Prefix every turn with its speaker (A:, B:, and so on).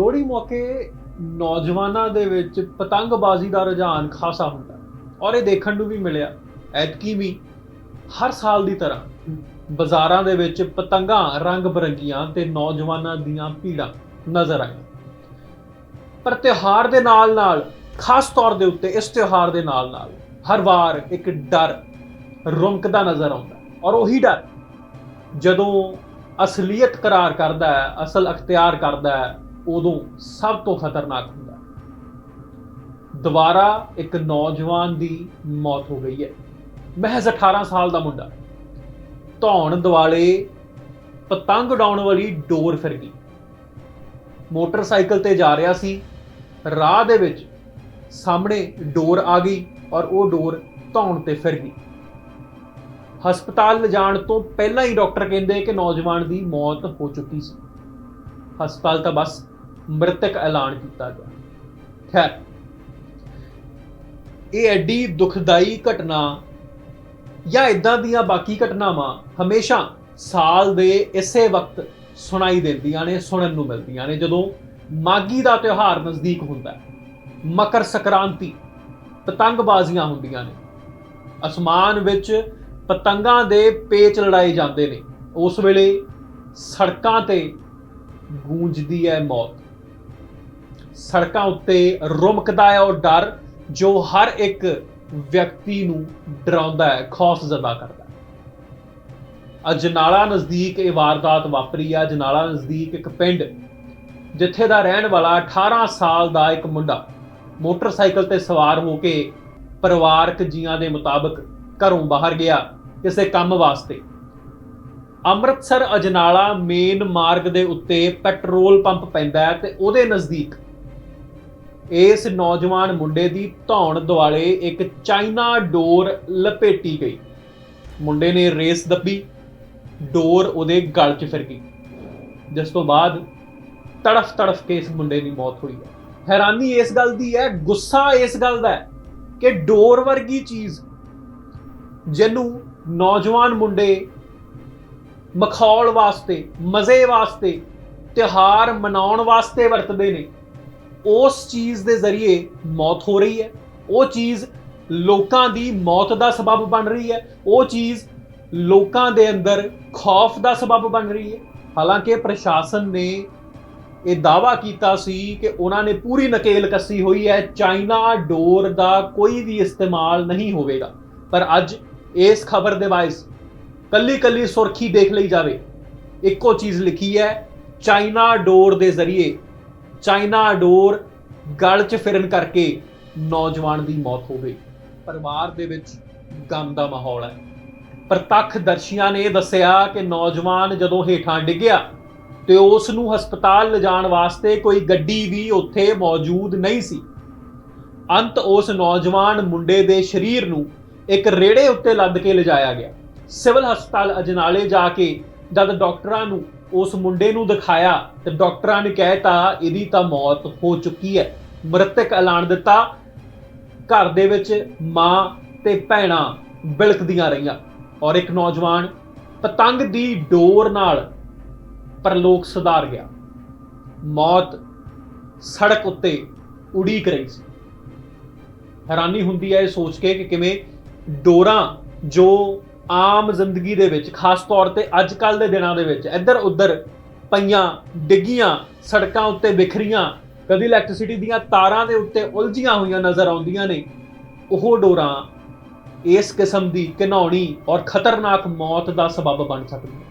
A: ਲੋਹੜੀ ਮੌਕੇ ਨੌਜਵਾਨਾਂ ਦੇ ਵਿੱਚ ਪਤੰਗਬਾਜ਼ੀ ਦਾ ਰੁਝਾਨ ਖਾਸਾ ਹੁੰਦਾ ਔਰ ਇਹ ਦੇਖਣ ਨੂੰ ਵੀ ਮਿਲਿਆ, ਐਤਕੀ ਵੀ ਹਰ ਸਾਲ ਦੀ ਤਰ੍ਹਾਂ ਬਾਜ਼ਾਰਾਂ ਦੇ ਵਿੱਚ ਪਤੰਗਾਂ, ਰੰਗ ਬਰੰਗੀਆਂ ਤੇ ਨੌਜਵਾਨਾਂ ਦੀਆਂ ਭੀੜਾਂ ਨਜ਼ਰ ਆਈਆਂ। ਪਰ ਤਿਉਹਾਰ ਦੇ ਨਾਲ ਨਾਲ, ਖਾਸ ਤੌਰ ਦੇ ਉੱਤੇ ਇਸ ਤਿਉਹਾਰ ਦੇ ਨਾਲ ਨਾਲ ਹਰ ਵਾਰ ਇੱਕ ਡਰ ਰੁਮਕਦਾ ਨਜ਼ਰ ਆਉਂਦਾ ਔਰ ਉਹੀ ਡਰ ਜਦੋਂ ਅਸਲੀਅਤ ਕਰਾਰ ਕਰਦਾ ਹੈ, ਅਸਲ ਅਖਤਿਆਰ ਕਰਦਾ ਹੈ ਉਦੋਂ ਸਭ ਤੋਂ ਖਤਰਨਾਕ ਹੁੰਦਾ। ਦੁਬਾਰਾ ਇੱਕ ਨੌਜਵਾਨ ਦੀ ਮੌਤ ਹੋ ਗਈ ਹੈ। ਮਹਿਜ਼ 18 ਸਾਲ ਦਾ ਮੁੰਡਾ। ਧੌਣ ਦਿਵਾਲੇ ਪਤੰਗ ਉਡਾਉਣ ਵਾਲੀ ਡੋਰ ਫਿਰ ਗਈ। ਮੋਟਰਸਾਈਕਲ ਤੇ ਜਾ ਰਿਹਾ ਸੀ। ਰਾਹ ਦੇ ਵਿੱਚ ਸਾਹਮਣੇ ਡੋਰ ਆ ਗਈ ਔਰ ਉਹ ਡੋਰ ਧੌਣ ਤੇ ਫਿਰ ਗਈ। ਹਸਪਤਾਲ ਲਿਜਾਣ ਤੋਂ ਪਹਿਲਾਂ ਹੀ ਡਾਕਟਰ ਕਹਿੰਦੇ ਕਿ ਨੌਜਵਾਨ ਦੀ ਮੌਤ ਹੋ ਚੁੱਕੀ ਸੀ। ਹਸਪਤਾਲ ਤਾਂ ਬਸ ਮ੍ਰਿਤਕ ਐਲਾਨ ਕੀਤਾ ਗਿਆ। ਖੈਰ, ਇਹ ਐਡੀ ਦੁਖਦਾਈ ਘਟਨਾ ਜਾਂ ਇਦਾਂ ਦੀਆਂ ਬਾਕੀ ਘਟਨਾਵਾਂ ਹਮੇਸ਼ਾ ਸਾਲ ਦੇ ਇਸੇ ਵਕਤ ਸੁਣਾਈ ਦਿੰਦੀਆਂ ਨੇ, ਸੁਣਨ ਨੂੰ ਮਿਲਦੀਆਂ ਨੇ, ਜਦੋਂ ਮਾਗੀ ਦਾ ਤਿਉਹਾਰ ਨਜ਼ਦੀਕ ਹੁੰਦਾ ਹੈ। ਮਕਰ ਸੰਕ੍ਰਾਂਤੀ ਪਤੰਗਬਾਜ਼ੀਆਂ ਹੁੰਦੀਆਂ ਨੇ। ਅਸਮਾਨ ਵਿੱਚ ਪਤੰਗਾਂ ਦੇ ਪੇਚ ਲੜਾਏ ਜਾਂਦੇ ਨੇ। ਉਸ ਵੇਲੇ ਸੜਕਾਂ ਤੇ ਗੂੰਜਦੀ ਹੈ ਮੌਤ। ਸੜਕਾਂ ਉੱਤੇ ਰੁਮਕਦਾ ਹੈ ਉਹ ਡਰ ਜੋ ਹਰ ਇੱਕ ਵਿਅਕਤੀ ਨੂੰ ਡਰਾਉਂਦਾ ਹੈ, ਖੌਫ ਜ਼ਦਾ ਕਰਦਾ ਹੈ। ਅਜਨਾਲਾ ਨਜ਼ਦੀਕ ਇਹ ਵਾਰਦਾਤ ਵਾਪਰੀ ਹੈ ਅਜਨਾਲਾ ਨਜ਼ਦੀਕ ਇੱਕ ਪਿੰਡ ਜਿੱਥੇ ਦਾ ਰਹਿਣ ਵਾਲਾ 18 ਸਾਲ ਦਾ ਇੱਕ ਮੁੰਡਾ ਮੋਟਰਸਾਈਕਲ ਤੇ ਸਵਾਰ ਹੋ ਕੇ ਪਰਿਵਾਰਕ ਜੀਆਂ ਦੇ ਮੁਤਾਬਕ ਘਰੋਂ ਬਾਹਰ ਗਿਆ ਕਿਸੇ ਕੰਮ ਵਾਸਤੇ। ਅੰਮ੍ਰਿਤਸਰ ਅਜਨਾਲਾ ਮੇਨ ਮਾਰਗ ਦੇ ਉੱਤੇ ਪੈਟਰੋਲ ਪੰਪ ਪੈਂਦਾ ਹੈ ਤੇ ਉਹਦੇ ਨਜ਼ਦੀਕ ਇਸ ਨੌਜਵਾਨ ਮੁੰਡੇ ਦੀ ਧੌਣ ਦੁਆਲੇ ਇੱਕ ਚਾਈਨਾ ਡੋਰ ਲਪੇਟੀ ਗਈ। ਮੁੰਡੇ ਨੇ ਰੇਸ ਦੱਬੀ, ਡੋਰ ਉਹਦੇ ਗਲ 'ਚ ਫਿਰ ਗਈ। ਜਿਸ ਤੋਂ ਬਾਅਦ ਤੜਫ ਤੜਫ ਕੇ ਇਸ ਮੁੰਡੇ ਦੀ ਮੌਤ ਹੋਈ ਹੈ। ਹੈਰਾਨੀ ਇਸ ਗੱਲ ਦੀ ਹੈ, ਗੁੱਸਾ ਇਸ ਗੱਲ ਦਾ ਹੈ ਕਿ ਡੋਰ ਵਰਗੀ ਚੀਜ਼ ਜਿਹਨੂੰ ਨੌਜਵਾਨ ਮੁੰਡੇ ਮਖੌਲ ਵਾਸਤੇ, ਮਜ਼ੇ ਵਾਸਤੇ, ਤਿਉਹਾਰ ਮਨਾਉਣ ਵਾਸਤੇ ਵਰਤਦੇ ਨੇ ਉਸ ਚੀਜ਼ ਦੇ ਜ਼ਰੀਏ ਮੌਤ ਹੋ ਰਹੀ ਹੈ। ਉਹ ਚੀਜ਼ ਲੋਕਾਂ ਦੀ ਮੌਤ ਦਾ ਸਬਬ ਬਣ ਰਹੀ ਹੈ। ਉਹ ਚੀਜ਼ ਲੋਕਾਂ ਦੇ ਅੰਦਰ ਖੌਫ ਦਾ ਸਬਬ ਬਣ ਰਹੀ ਹੈ। ਹਾਲਾਂਕਿ ਪ੍ਰਸ਼ਾਸਨ ਨੇ ਇਹ ਦਾਵਾ ਕੀਤਾ ਸੀ ਕਿ ਉਹਨਾਂ ਨੇ ਪੂਰੀ ਨਕੇਲ ਕੱਸੀ ਹੋਈ ਹੈ। ਚਾਈਨਾ ਡੋਰ ਦਾ ਕੋਈ ਵੀ ਇਸਤੇਮਾਲ ਨਹੀਂ ਹੋਵੇਗਾ। ਪਰ ਅੱਜ ਇਸ ਖਬਰ ਦੇ ਵਾਇਸ ਕੱਲੀ ਕੱਲੀ ਸੁਰਖੀ ਦੇਖ ਲਈ ਜਾਵੇ। ਇੱਕੋ ਚੀਜ਼ ਲਿਖੀ ਹੈ, ਚਾਈਨਾ ਡੋਰ ਦੇ ਜ਼ਰੀਏ ਚਾਈਨਾ ਡੋਰ ਗਲ 'ਚ ਫਿਰਨ ਕਰਕੇ ਨੌਜਵਾਨ ਦੀ ਮੌਤ ਹੋ ਗਈ। ਪਰਿਵਾਰ ਦੇ ਵਿੱਚ ਗਮ ਦਾ ਮਾਹੌਲ ਹੈ। ਪ੍ਰਤੱਖ ਦਰਸ਼ੀਆਂ ਨੇ ਦੱਸਿਆ ਕਿ ਨੌਜਵਾਨ ਜਦੋਂ ਹੇਠਾਂ ਡਿੱਗਿਆ ਤੇ ਉਸ ਨੂੰ ਹਸਪਤਾਲ ਲਿਜਾਣ ਵਾਸਤੇ ਕੋਈ ਗੱਡੀ ਵੀ ਉੱਥੇ ਮੌਜੂਦ ਨਹੀਂ ਸੀ। ਅੰਤ ਉਸ ਨੌਜਵਾਨ ਮੁੰਡੇ ਦੇ ਸਰੀਰ ਨੂੰ ਇੱਕ ਰੇੜੇ ਉੱਤੇ ਲੱਦ ਕੇ ਲਿਜਾਇਆ ਗਿਆ। ਸਿਵਲ ਹਸਪਤਾਲ ਅਜਨਾਲੇ ਜਾ ਕੇ ਜਦ ਡਾਕਟਰਾਂ ਨੂੰ, ਉਸ ਮੁੰਡੇ ਨੂੰ ਦਿਖਾਇਆ ਤੇ ਡਾਕਟਰਾਂ ਨੇ ਕਹਿਤਾ ਇਹਦੀ ਤਾਂ ਮੌਤ ਹੋ ਚੁੱਕੀ ਹੈ। ਮ੍ਰਿਤਕ ਐਲਾਨ ਦਿੱਤਾ। ਘਰ ਦੇ ਵਿੱਚ ਮਾਂ ਤੇ ਭੈਣਾਂ ਬਿਲਕਦੀਆਂ ਰਹੀਆਂ ਔਰ ਇੱਕ ਨੌਜਵਾਨ ਪਤੰਗ ਦੀ ਡੋਰ ਨਾਲ ਪਰਲੋਕ ਸੁਧਾਰ ਗਿਆ। ਮੌਤ ਸੜਕ ਉੱਤੇ ਉਡੀਕ ਰਹੀ ਸੀ। ਹੈਰਾਨੀ ਹੁੰਦੀ ਹੈ ਇਹ ਸੋਚ ਕੇ ਕਿ ਕਿਵੇਂ ਡੋਰਾਂ ਜੋ ਆਮ ਜ਼ਿੰਦਗੀ ਦੇ ਵਿੱਚ, ਖਾਸ ਤੌਰ ਤੇ ਅੱਜ ਕੱਲ ਦੇ ਦਿਨਾਂ ਦੇ ਵਿੱਚ ਇੱਧਰ ਉੱਧਰ ਪਈਆਂ, ਡਿੱਗੀਆਂ, ਸੜਕਾਂ ਉੱਤੇ ਵਿਖਰੀਆਂ ਕਦੀ ਇਲੈਕਟ੍ਰਿਸਿਟੀ ਦੀਆਂ ਤਾਰਾਂ ਦੇ ਉੱਤੇ ਉਲਝੀਆਂ ਹੋਈਆਂ ਨਜ਼ਰ ਆਉਂਦੀਆਂ ਨੇ। ਉਹ ਡੋਰਾਂ ਇਸ ਕਿਸਮ ਦੀ ਘਿਨਾਉਣੀ ਔਰ ਖਤਰਨਾਕ ਮੌਤ ਦਾ ਸਬਬ ਬਣ ਸਕਦੀਆਂ